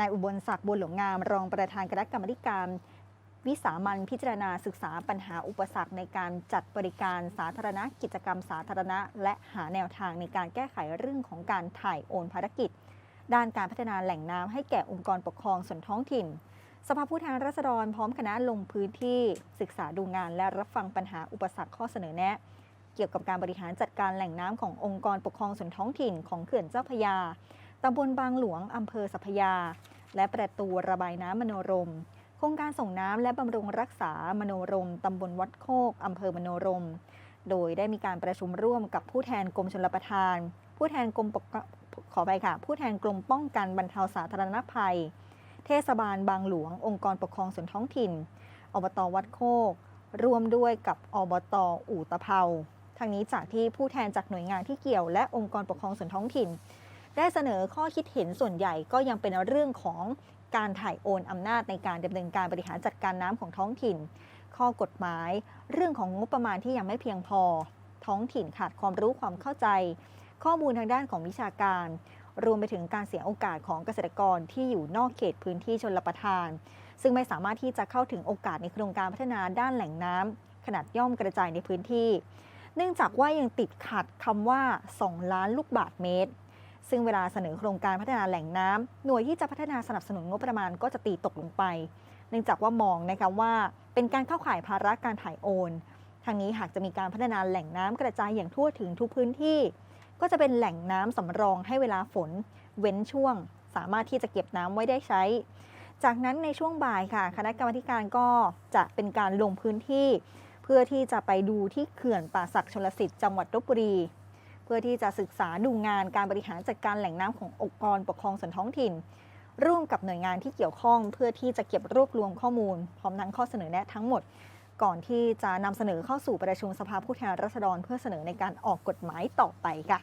นายอุบลศักดิ์บุญหลวงงาม รองประธานคณะกรรมการวิสามันพิจารณาศึกษาปัญหาอุปสรรคในการจัดบริการสาธารณะกิจกรรมสาธารณะ และหาแนวทางในการแก้ไขเรื่องของการถ่ายโอนภารกิจ ด้านการพัฒนาแหล่งน้ำให้แก่องค์กรปกครองส่วนท้องถิ่น สภาผู้แทนราษฎรพร้อมคณะลงพื้นที่ศึกษาดูงานและรับฟังปัญหาอุปสรรคข้อเสนอแนะ เกี่ยวกับการบริหารจัดการแหล่งน้ำขององค์กรปกครองส่วนท้องถิ่นของเขื่อนเจ้าพยา ตำบลบางหลวงอำเภอสัพยา และประตูระบายน้ำมโนรม โครงการส่งน้ำและบำรุงรักษามโนรมตำบลวัดโคกอำเภอมโนรม โดยได้มีการประชุมร่วมกับผู้แทนกรมชลประทาน ผู้แทนกรมขอไปค่ะ ผู้แทนกรมป้องกันบรรเทาสาธารณภัย เทศบาลบางหลวง องค์กรปกครองส่วนท้องถิ่น อบตวัดโคก ร่วมด้วยกับอบตอู่ตะเภาทางนี้จากที่ผู้แทนจากหน่วยงานที่เกี่ยวและองค์กรปกครองส่วนท้องถิ่น ได้เสนอข้อคิดเห็นส่วนใหญ่ก็ยังเป็นเรื่องของการถ่ายโอนอำนาจในการดำเนินการบริหารจัดการน้ำของท้องถิ่น ข้อกฎหมาย เรื่องของงบประมาณที่ยังไม่เพียงพอ ท้องถิ่นขาดความรู้ความเข้าใจ ข้อมูลทางด้านของวิชาการ รวมไปถึงการเสียโอกาสของเกษตรกรที่อยู่นอกเขตพื้นที่ชนรประทาน ซึ่งไม่สามารถที่จะเข้าถึงโอกาสในโครงการพัฒนาด้านแหล่งน้ำขนาดย่อมกระจายในพื้นที่ เนื่องจากว่ายังติดขัดคำว่า 2 ล้านลูกบาทเมตร ซึ่งเวลาเสนอโครงการพัฒนาแหล่งน้ำหน่วยที่จะพัฒนาสนับสนุนงบประมาณก็จะตีตกลงไป เนื่องจากว่ามองนะคะว่าเป็นการเข้าข่ายภาระการถ่ายโอน ทางนี้หากจะมีการพัฒนาแหล่งน้ำกระจายอย่างทั่วถึงทุกพื้นที่ ก็จะเป็นแหล่งน้ำสำรองให้เวลาฝน เว้นช่วง สามารถที่จะเก็บน้ำไว้ได้ใช้ จากนั้นในช่วงบ่ายค่ะ คณะกรรมการก็จะเป็นการลงพื้นที่ เพื่อที่จะไปดูที่เขื่อนป่าศักดิ์ชลสิทธิ์จังหวัดลบบุรี เพื่อที่จะศึกษาดูงานการบริหารจัดการแหล่งน้ำขององค์กรปกครองส่วนท้องถิ่น ร่วมกับหน่วยงานที่เกี่ยวข้อง เพื่อที่จะเก็บรวบรวมข้อมูล พร้อมทั้งข้อเสนอแนะทั้งหมด ก่อนที่จะนำเสนอเข้าสู่ประชุมสภาผู้แทนราษฎร เพื่อเสนอในการออกกฎหมายต่อไปค่ะ